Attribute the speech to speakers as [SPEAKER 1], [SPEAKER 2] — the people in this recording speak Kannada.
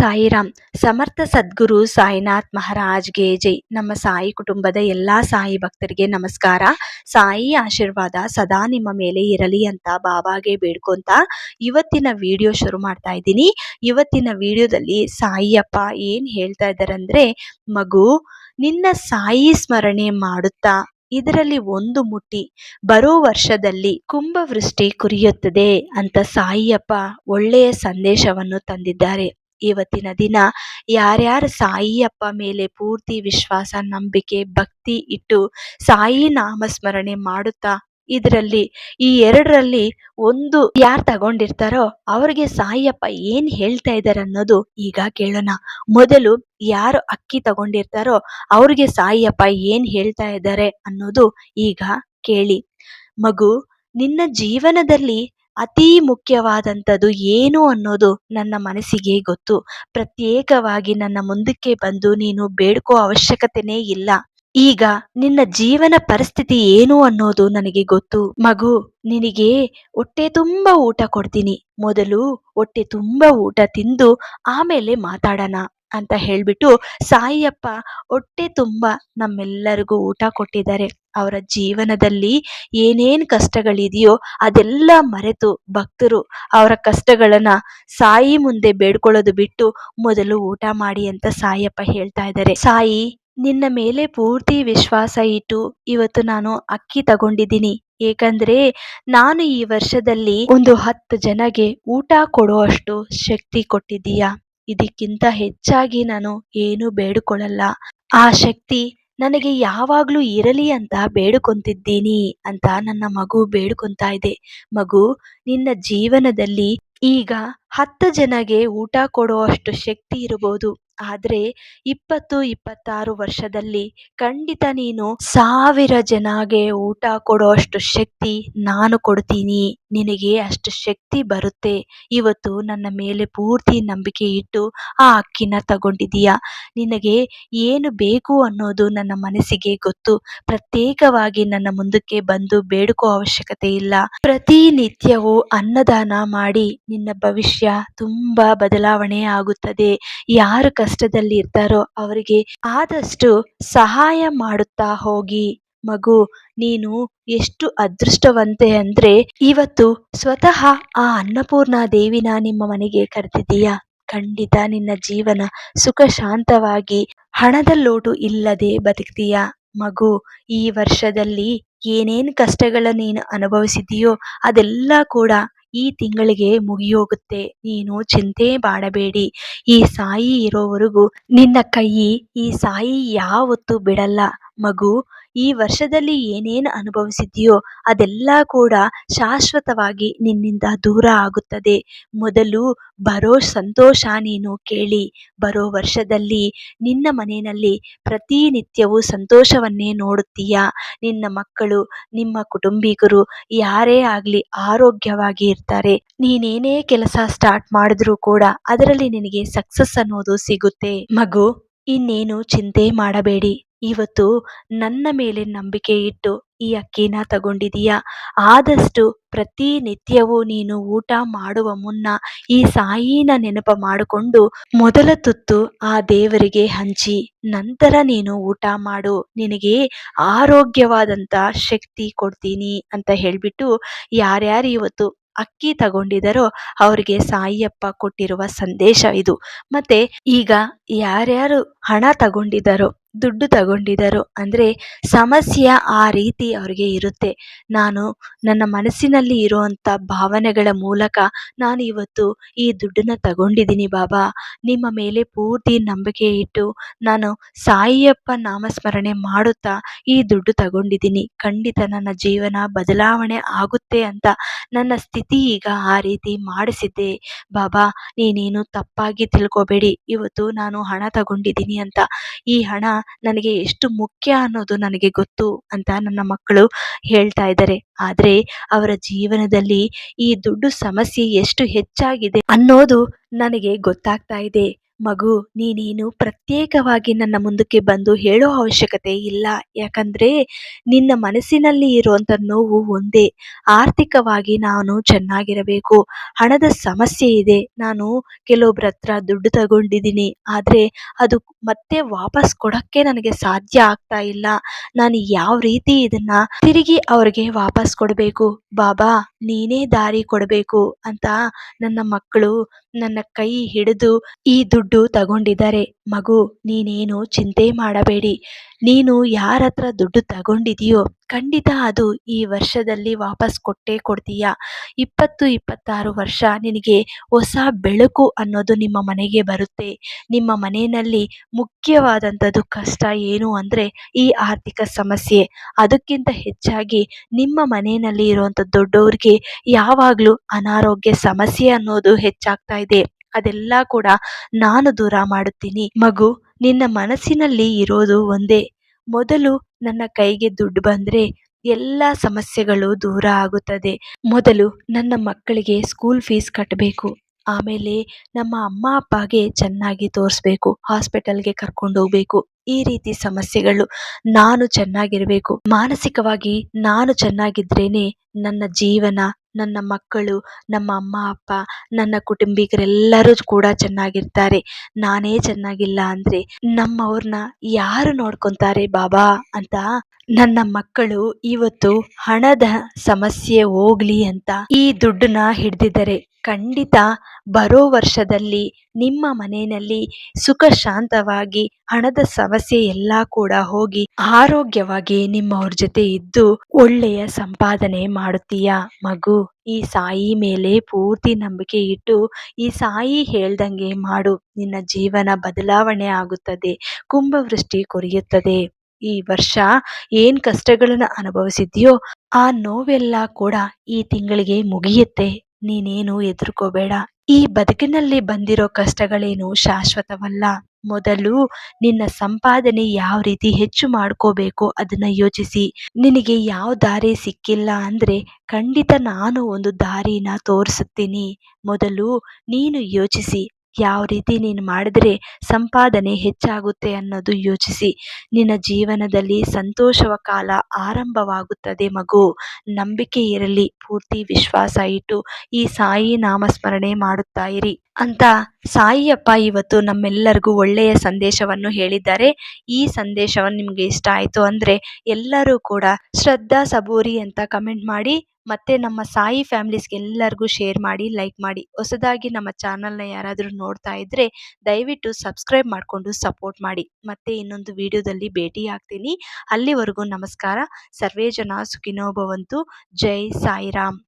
[SPEAKER 1] ಸಾಯಿರಾಮ್ ಸಮರ್ಥ ಸದ್ಗುರು ಸಾಯಿನಾಥ್ ಮಹಾರಾಜ್ಗೆ ಜೈ. ನಮ್ಮ ಸಾಯಿ ಕುಟುಂಬದ ಎಲ್ಲಾ ಸಾಯಿ ಭಕ್ತರಿಗೆ ನಮಸ್ಕಾರ. ಸಾಯಿ ಆಶೀರ್ವಾದ ಸದಾ ನಿಮ್ಮ ಮೇಲೆ ಇರಲಿ ಅಂತ ಬಾಬಾಗೆ ಬೇಡ್ಕೊಂತ ಇವತ್ತಿನ ವಿಡಿಯೋ ಶುರು ಮಾಡ್ತಾ ಇದ್ದೀನಿ. ಇವತ್ತಿನ ವಿಡಿಯೋದಲ್ಲಿ ಸಾಯಿಯಪ್ಪ ಏನ್ ಹೇಳ್ತಾ ಇದ್ದಾರೆ ಅಂದ್ರೆ ಮಗು, ನಿನ್ನ ಸಾಯಿ ಸ್ಮರಣೆ ಮಾಡುತ್ತಾ? ಇದರಲ್ಲಿ ಒಂದು ಮುಟ್ಟಿ. ಬರೋ ವರ್ಷದಲ್ಲಿ ಕುಂಭವೃಷ್ಟಿ ಕುರಿಯುತ್ತದೆ ಅಂತ ಸಾಯಿಯಪ್ಪ ಒಳ್ಳೆಯ ಸಂದೇಶವನ್ನು ತಂದಿದ್ದಾರೆ. ಇವತ್ತಿನ ದಿನ ಯಾರ್ಯಾರು ಸಾಯಿಯಪ್ಪ ಮೇಲೆ ಪೂರ್ತಿ ವಿಶ್ವಾಸ, ನಂಬಿಕೆ, ಭಕ್ತಿ ಇಟ್ಟು ಸಾಯಿ ನಾಮಸ್ಮರಣೆ ಮಾಡುತ್ತಾ ಇದರಲ್ಲಿ, ಈ ಎರಡರಲ್ಲಿ ಒಂದು ಯಾರು ತಗೊಂಡಿರ್ತಾರೋ ಅವ್ರಿಗೆ ಸಾಯಿಯಪ್ಪ ಏನ್ ಹೇಳ್ತಾ ಇದ್ದಾರೆ ಅನ್ನೋದು ಈಗ ಕೇಳೋಣ. ಮೊದಲು ಯಾರು ಅಕ್ಕಿ ತಗೊಂಡಿರ್ತಾರೋ ಅವ್ರಿಗೆ ಸಾಯಿಯಪ್ಪ ಏನ್ ಹೇಳ್ತಾ ಇದ್ದಾರೆ ಅನ್ನೋದು ಈಗ ಕೇಳಿ. ಮಗು, ನಿನ್ನ ಜೀವನದಲ್ಲಿ ಅತೀ ಮುಖ್ಯವಾದಂಥದ್ದು ಏನು ಅನ್ನೋದು ನನ್ನ ಮನಸ್ಸಿಗೆ ಗೊತ್ತು. ಪ್ರತ್ಯೇಕವಾಗಿ ನನ್ನ ಮುಂದಕ್ಕೆ ಬಂದು ನೀನು ಬೇಡ್ಕೋ ಅವಶ್ಯಕತೆನೇ ಇಲ್ಲ. ಈಗ ನಿನ್ನ ಜೀವನ ಪರಿಸ್ಥಿತಿ ಏನು ಅನ್ನೋದು ನನಗೆ ಗೊತ್ತು. ಮಗು, ನಿನಗೆ ಹೊಟ್ಟೆ ತುಂಬ ಊಟ ಕೊಡ್ತೀನಿ. ಮೊದಲು ಹೊಟ್ಟೆ ತುಂಬ ಊಟ ತಿಂದು ಆಮೇಲೆ ಮಾತಾಡೋಣ ಅಂತ ಹೇಳಿಬಿಟ್ಟು ಸಾಯಿಯಪ್ಪ ಹೊಟ್ಟೆ ತುಂಬ ನಮ್ಮೆಲ್ಲರಿಗೂ ಊಟ ಕೊಟ್ಟಿದ್ದಾರೆ. ಅವರ ಜೀವನದಲ್ಲಿ ಏನೇನು ಕಷ್ಟಗಳಿದೆಯೋ ಅದೆಲ್ಲ ಮರೆತು ಭಕ್ತರು ಅವರ ಕಷ್ಟಗಳನ್ನ ಸಾಯಿ ಮುಂದೆ ಬೇಡ್ಕೊಳ್ಳೋದು ಬಿಟ್ಟು ಮೊದಲು ಊಟ ಮಾಡಿ ಅಂತ ಸಾಯಪ್ಪ ಹೇಳ್ತಾ ಇದ್ದಾರೆ. ಸಾಯಿ, ನಿನ್ನ ಮೇಲೆ ಪೂರ್ತಿ ವಿಶ್ವಾಸ ಇಟ್ಟು ಇವತ್ತು ನಾನು ಅಕ್ಕಿ ತಗೊಂಡಿದ್ದೀನಿ. ಏಕಂದ್ರೆ ನಾನು ಈ ವರ್ಷದಲ್ಲಿ ಒಂದು ಹತ್ತು ಜನಗೆ ಊಟ ಕೊಡುವಷ್ಟು ಶಕ್ತಿ ಕೊಟ್ಟಿದ್ದೀಯಾ. ಇದಕ್ಕಿಂತ ಹೆಚ್ಚಾಗಿ ನಾನು ಏನು ಬೇಡಿಕೊಳ್ಳಲ್ಲ. ಆ ಶಕ್ತಿ ನನಗೆ ಯಾವಾಗ್ಲೂ ಇರಲಿ ಅಂತ ಬೇಡಿಕೊಂತಿದ್ದೀನಿ ಅಂತ ನನ್ನ ಮಗು ಬೇಡ್ಕೊಂತ ಇದೆ. ಮಗು, ನಿನ್ನ ಜೀವನದಲ್ಲಿ ಈಗ ಹತ್ತು ಜನಗೆ ಊಟ ಕೊಡುವಷ್ಟು ಶಕ್ತಿ ಇರಬಹುದು ಆದ್ರೆ ಇಪ್ಪತ್ತು, ಇಪ್ಪತ್ತಾರು ವರ್ಷದಲ್ಲಿ ಖಂಡಿತ ನೀನು ಸಾವಿರ ಜನಗೆ ಊಟ ಕೊಡೋ ಅಷ್ಟು ಶಕ್ತಿ ನಾನು ಕೊಡ್ತೀನಿ. ನಿನಗೆ ಅಷ್ಟು ಶಕ್ತಿ ಬರುತ್ತೆ. ಇವತ್ತು ನನ್ನ ಮೇಲೆ ಪೂರ್ತಿ ನಂಬಿಕೆ ಇಟ್ಟು ಆ ಅಕ್ಕಿನ ತಗೊಂಡಿದೀಯ ನಿನಗೆ ಏನು ಬೇಕು ಅನ್ನೋದು ನನ್ನ ಮನಸ್ಸಿಗೆ ಗೊತ್ತು. ಪ್ರತ್ಯೇಕವಾಗಿ ನನ್ನ ಮುಂದಕ್ಕೆ ಬಂದು ಬೇಡಿಕೋ ಅವಶ್ಯಕತೆ ಇಲ್ಲ. ಪ್ರತಿನಿತ್ಯವೂ ಅನ್ನದಾನ ಮಾಡಿ ನಿನ್ನ ಭವಿಷ್ಯ ತುಂಬಾ ಬದಲಾವಣೆ ಆಗುತ್ತದೆ. ಯಾರು ಕಷ್ಟದಲ್ಲಿ ಇರ್ತಾರೋ ಅವರಿಗೆ ಆದಷ್ಟು ಸಹಾಯ ಮಾಡುತ್ತಾ ಹೋಗಿ. ಮಗು, ನೀನು ಎಷ್ಟು ಅದೃಷ್ಟವಂತೆ ಅಂದ್ರೆ ಇವತ್ತು ಸ್ವತಃ ಆ ಅನ್ನಪೂರ್ಣ ದೇವಿನ ನಿಮ್ಮ ಮನೆಗೆ ಕರೆದಿದ್ದೀಯಾ? ಖಂಡಿತ ನಿನ್ನ ಜೀವನ ಸುಖ ಶಾಂತವಾಗಿ ಹಣದ ಲೋಟು ಇಲ್ಲದೆ ಬದುಕ್ತೀಯ? ಮಗು, ಈ ವರ್ಷದಲ್ಲಿ ಏನೇನ್ ಕಷ್ಟಗಳ ನೀನು ಅನುಭವಿಸಿದೀಯೋ ಅದೆಲ್ಲ ಕೂಡ ಈ ತಿಂಗಳಿಗೆ ಮುಗಿಯೋಗುತ್ತೆ. ನೀನು ಚಿಂತೆ ಮಾಡಬೇಡಿ. ಈ ಸಾಯಿ ಇರೋವರೆಗೂ ನಿನ್ನ ಕೈ ಈ ಸಾಯಿ ಯಾವತ್ತೂ ಬಿಡಲ್ಲ. ಮಗು ಈ ವರ್ಷದಲ್ಲಿ ಏನೇನು ಅನುಭವಿಸಿದೆಯೋ ಅದೆಲ್ಲ ಕೂಡ ಶಾಶ್ವತವಾಗಿ ನಿನ್ನಿಂದ ದೂರ ಆಗುತ್ತದೆ. ಮೊದಲು ಬರೋ ಸಂತೋಷ ನೀನು ಕೇಳಿ. ಬರೋ ವರ್ಷದಲ್ಲಿ ನಿನ್ನ ಮನೆಯಲ್ಲಿ ಪ್ರತಿನಿತ್ಯವೂ ಸಂತೋಷವನ್ನೇ ನೋಡುತ್ತೀಯ. ನಿನ್ನ ಮಕ್ಕಳು, ನಿಮ್ಮ ಕುಟುಂಬಿಗರು ಯಾರೇ ಆಗಲಿ ಆರೋಗ್ಯವಾಗಿ ಇರ್ತಾರೆ. ನೀನೇನೇ ಕೆಲಸ ಸ್ಟಾರ್ಟ್ ಮಾಡಿದ್ರೂ ಕೂಡ ಅದರಲ್ಲಿ ನಿನಗೆ ಸಕ್ಸಸ್ ಅನ್ನೋದು ಸಿಗುತ್ತೆ. ಮಗು, ಇನ್ನೇನು ಚಿಂತೆ ಮಾಡಬೇಡಿ. ಇವತ್ತು ನನ್ನ ಮೇಲೆ ನಂಬಿಕೆ ಇಟ್ಟು ಈ ಅಕ್ಕಿನ ತಗೊಂಡಿದೀಯ? ಆದಷ್ಟು ಪ್ರತಿನಿತ್ಯವೂ ನೀನು ಊಟ ಮಾಡುವ ಮುನ್ನ ಈ ಸಾಯಿನ ನೆನಪು ಮಾಡಿಕೊಂಡು ಮೊದಲ ತುತ್ತು ಆ ದೇವರಿಗೆ ಹಂಚಿ, ನಂತರ ನೀನು ಊಟ ಮಾಡು. ನಿನಗೆ ಆರೋಗ್ಯವಾದಂತ ಶಕ್ತಿ ಕೊಡ್ತೀನಿ ಅಂತ ಹೇಳ್ಬಿಟ್ಟು ಯಾರ್ಯಾರು ಇವತ್ತು ಅಕ್ಕಿ ತಗೊಂಡಿದರೋ ಅವರಿಗೆ ಸಾಯಿಯಪ್ಪ ಕೊಟ್ಟಿರುವ ಸಂದೇಶ ಇದು. ಮತ್ತೆ ಈಗ ಯಾರ್ಯಾರು ಹಣ ತಗೊಂಡಿದ್ದಾರೋ ದುಡ್ಡು ತಗೊಂಡಿದ್ದರು ಅಂದರೆ ಸಮಸ್ಯೆ ಆ ರೀತಿ ಅವ್ರಿಗೆ ಇರುತ್ತೆ. ನಾನು ನನ್ನ ಮನಸ್ಸಿನಲ್ಲಿ ಇರುವಂಥ ಭಾವನೆಗಳ ಮೂಲಕ ನಾನು ಇವತ್ತು ಈ ದುಡ್ಡನ್ನು ತಗೊಂಡಿದ್ದೀನಿ ಬಾಬಾ. ನಿಮ್ಮ ಮೇಲೆ ಪೂರ್ತಿ ನಂಬಿಕೆ ಇಟ್ಟು ನಾನು ಸಾಯಿಯಪ್ಪ ನಾಮಸ್ಮರಣೆ ಮಾಡುತ್ತಾ ಈ ದುಡ್ಡು ತಗೊಂಡಿದ್ದೀನಿ. ಖಂಡಿತ ನನ್ನ ಜೀವನ ಬದಲಾವಣೆ ಆಗುತ್ತೆ ಅಂತ ನನ್ನ ಸ್ಥಿತಿ ಈಗ ಆ ರೀತಿ ಮಾಡಿಸಿದ್ದೆ. ಬಾಬಾ, ನೀನೇನು ತಪ್ಪಾಗಿ ತಿಳ್ಕೊಬೇಡಿ. ಇವತ್ತು ನಾನು ಹಣ ತಗೊಂಡಿದ್ದೀನಿ ಅಂತ. ಈ ಹಣ ನನಗೆ ಎಷ್ಟು ಮುಖ್ಯ ಅನ್ನೋದು ನನಗೆ ಗೊತ್ತು ಅಂತ ನನ್ನ ಮಕ್ಕಳು ಹೇಳ್ತಾ ಇದ್ದಾರೆ. ಆದ್ರೆ ಅವರ ಜೀವನದಲ್ಲಿ ಈ ದುಡ್ಡು ಸಮಸ್ಯೆ ಎಷ್ಟು ಹೆಚ್ಚಾಗಿದೆ ಅನ್ನೋದು ನನಗೆ ಗೊತ್ತಾಗ್ತಾ ಇದೆ. ಮಗು, ನೀನೇನು ಪ್ರತ್ಯೇಕವಾಗಿ ನನ್ನ ಮುಂದಕ್ಕೆ ಬಂದು ಹೇಳೋ ಅವಶ್ಯಕತೆ ಇಲ್ಲ. ಯಾಕಂದ್ರೆ ನಿನ್ನ ಮನಸ್ಸಿನಲ್ಲಿ ಇರುವಂತ ನೋವು ಒಂದೇ. ಆರ್ಥಿಕವಾಗಿ ನಾನು ಚೆನ್ನಾಗಿರಬೇಕು. ಹಣದ ಸಮಸ್ಯೆ ಇದೆ. ನಾನು ಕೆಲವೊಬ್ಬರ ಹತ್ರ ದುಡ್ಡು ತಗೊಂಡಿದ್ದೀನಿ. ಆದರೆ ಅದು ಮತ್ತೆ ವಾಪಸ್ ಕೊಡಕ್ಕೆ ನನಗೆ ಸಾಧ್ಯ ಆಗ್ತಾ ಇಲ್ಲ. ನಾನು ಯಾವ ರೀತಿ ಇದನ್ನ ತಿರುಗಿ ಅವ್ರಿಗೆ ವಾಪಸ್ ಕೊಡಬೇಕು? ಬಾಬಾ, ನೀನೇ ದಾರಿ ಕೊಡಬೇಕು ಅಂತ ನನ್ನ ಮಕ್ಕಳು ನನ್ನ ಕೈ ಹಿಡಿದು ಈ ದುಡ್ಡು ತಗೊಂಡಿದ್ದಾರೆ. ಮಗು, ನೀನೇನು ಚಿಂತೆ ಮಾಡಬೇಡಿ. ನೀನು ಯಾರ ಹತ್ರ ದುಡ್ಡು ತಗೊಂಡಿದೀಯೋ ಖಂಡಿತ ಅದು ಈ ವರ್ಷದಲ್ಲಿ ವಾಪಸ್ ಕೊಟ್ಟೇ ಕೊಡ್ತೀಯ? ಇಪ್ಪತ್ತು, ಇಪ್ಪತ್ತಾರು ವರ್ಷ ನಿನಗೆ ಹೊಸ ಬೆಳಕು ಅನ್ನೋದು ನಿಮ್ಮ ಮನೆಗೆ ಬರುತ್ತೆ. ನಿಮ್ಮ ಮನೆಯಲ್ಲಿ ಮುಖ್ಯವಾದಂಥದ್ದು ಕಷ್ಟ ಏನು ಅಂದರೆ ಈ ಆರ್ಥಿಕ ಸಮಸ್ಯೆ. ಅದಕ್ಕಿಂತ ಹೆಚ್ಚಾಗಿ ನಿಮ್ಮ ಮನೆಯಲ್ಲಿ ಇರುವಂಥ ದೊಡ್ಡವ್ರಿಗೆ ಯಾವಾಗಲೂ ಅನಾರೋಗ್ಯ ಸಮಸ್ಯೆ ಅನ್ನೋದು ಹೆಚ್ಚಾಗ್ತಾ ಇದೆ. ಅದೆಲ್ಲ ಕೂಡ ನಾನು ದೂರ ಮಾಡುತ್ತೀನಿ. ಮಗು, ನಿನ್ನ ಮನಸ್ಸಿನಲ್ಲಿ ಇರೋದು ಒಂದೇ. ಮೊದಲು ನನ್ನ ಕೈಗೆ ದುಡ್ಡು ಬಂದ್ರೆ ಎಲ್ಲ ಸಮಸ್ಯೆಗಳು ದೂರ ಆಗುತ್ತದೆ. ಮೊದಲು ನನ್ನ ಮಕ್ಕಳಿಗೆ ಸ್ಕೂಲ್ ಫೀಸ್ ಕಟ್ಟಬೇಕು ಆಮೇಲೆ ನಮ್ಮ ಅಮ್ಮ ಅಪ್ಪಗೆ ಚೆನ್ನಾಗಿ ತೋರಿಸ್ಬೇಕು ಹಾಸ್ಪಿಟಲ್ಗೆ ಕರ್ಕೊಂಡು ಹೋಗ್ಬೇಕು. ಈ ರೀತಿ ಸಮಸ್ಯೆಗಳು ನಾನು ಚೆನ್ನಾಗಿರಬೇಕು. ಮಾನಸಿಕವಾಗಿ ನಾನು ಚೆನ್ನಾಗಿದ್ರೇನೆ ನನ್ನ ಜೀವನ ನನ್ನ ಮಕ್ಕಳು, ನಮ್ಮ ಅಮ್ಮ, ಅಪ್ಪ, ನನ್ನ ಕುಟುಂಬಿಕರೆಲ್ಲರೂ ಕೂಡ ಚೆನ್ನಾಗಿರ್ತಾರೆ. ನಾನೇ ಚೆನ್ನಾಗಿಲ್ಲ ಅಂದ್ರೆ ನಮ್ಮವ್ರನ್ನ ಯಾರು ನೋಡ್ಕೊಂತಾರೆ ಬಾಬಾ ಅಂತ? ನನ್ನ ಮಕ್ಕಳು ಇವತ್ತು ಹಣದ ಸಮಸ್ಯೆ ಹೋಗ್ಲಿ ಅಂತ ಈ ದುಡ್ಡನ್ನ ಹಿಡ್ದಿದ್ದಾರೆ. ಖಂಡಿತ ಬರೋ ವರ್ಷದಲ್ಲಿ, ನಿಮ್ಮ ಮನೆಯಲ್ಲಿ ಸುಖ ಶಾಂತವಾಗಿ ಹಣದ ಸಮಸ್ಯೆ ಎಲ್ಲ ಕೂಡ ಹೋಗಿ ಆರೋಗ್ಯವಾಗಿ ನಿಮ್ಮವ್ರ ಜೊತೆ ಇದ್ದು ಒಳ್ಳೆಯ ಸಂಪಾದನೆ ಮಾಡುತ್ತೀಯ ಮಗು. ಈ ಸಾಯಿ ಮೇಲೆ ಪೂರ್ತಿ ನಂಬಿಕೆ ಇಟ್ಟು, ಈ ಸಾಯಿ ಹೇಳ್ದಂಗೆ ಮಾಡು, ನಿನ್ನ ಜೀವನ ಬದಲಾವಣೆ ಆಗುತ್ತದೆ, ಕುಂಭವೃಷ್ಟಿ ಕೊರೆಯುತ್ತದೆ. ಈ ವರ್ಷ ಏನ್ ಕಷ್ಟಗಳನ್ನ ಅನುಭವಿಸಿದ್ಯೋ, ಆ ನೋವೆಲ್ಲ ಕೂಡ ಈ ತಿಂಗಳಿಗೆ ಮುಗಿಯುತ್ತೆ. ನೀನೇನು ಹೆದರ್ಕೋಬೇಡ ಈ ಬದುಕಿನಲ್ಲಿ ಬಂದಿರೋ ಕಷ್ಟಗಳೇನು ಶಾಶ್ವತವಲ್ಲ. ಮೊದಲು ನಿನ್ನ ಸಂಪಾದನೆ ಯಾವ ರೀತಿ ಹೆಚ್ಚು ಮಾಡ್ಕೋಬೇಕು ಅದನ್ನ ಯೋಚಿಸಿ. ನಿನಗೆ ಯಾವ ದಾರಿ ಸಿಕ್ಕಿಲ್ಲ ಅಂದ್ರೆ ಖಂಡಿತ ನಾನು ಒಂದು ದಾರಿನ ತೋರಿಸುತ್ತೀನಿ. ಮೊದಲು ನೀನು ಯೋಚಿಸಿ. ಯಾವ ರೀತಿ ನೀನು ಮಾಡಿದ್ರೆ ಸಂಪಾದನೆ ಹೆಚ್ಚಾಗುತ್ತೆ ಅನ್ನೋದು ಯೋಚಿಸಿ. ನಿನ್ನ ಜೀವನದಲ್ಲಿ ಸಂತೋಷವ ಕಾಲ ಆರಂಭವಾಗುತ್ತದೆ ಮಗು. ನಂಬಿಕೆ ಇರಲಿ, ಪೂರ್ತಿ ವಿಶ್ವಾಸ ಇಟ್ಟು ಈ ಸಾಯಿ ನಾಮಸ್ಮರಣೆ ಮಾಡುತ್ತಾ ಇರಿ. ಅಂತ ಸಾಯಿಯಪ್ಪ ಇವತ್ತು ನಮ್ಮೆಲ್ಲರಿಗೂ ಒಳ್ಳೆಯ ಸಂದೇಶವನ್ನು ಹೇಳಿದ್ದಾರೆ. ಈ ಸಂದೇಶವನ್ನು ನಿಮಗೆ ಇಷ್ಟ ಆಯಿತು ಅಂದರೆ ಎಲ್ಲರೂ ಕೂಡ ಶ್ರದ್ಧಾ ಸಬೂರಿ ಅಂತ ಕಮೆಂಟ್ ಮಾಡಿ. ಮತ್ತೆ ನಮ್ಮ ಸಾಯಿ ಫ್ಯಾಮಿಲೀಸ್ಗೆ ಎಲ್ಲರಿಗೂ ಶೇರ್ ಮಾಡಿ ಲೈಕ್ ಮಾಡಿ, ಹೊಸದಾಗಿ ನಮ್ಮ ಚಾನಲ್ನ ಯಾರಾದರೂ ನೋಡ್ತಾ ಇದ್ದರೆ ದಯವಿಟ್ಟು ಸಬ್ಸ್ಕ್ರೈಬ್ ಮಾಡಿಕೊಂಡು ಸಪೋರ್ಟ್ ಮಾಡಿ. ಮತ್ತೆ ಇನ್ನೊಂದು ವಿಡಿಯೋದಲ್ಲಿ ಭೇಟಿ ಆಗ್ತೀನಿ. ಅಲ್ಲಿವರೆಗೂ ನಮಸ್ಕಾರ. ಸರ್ವೇ ಜನ ಸುಖಿನೋ ಭವಂತು. ಜೈ ಸಾಯಿರಾಮ್.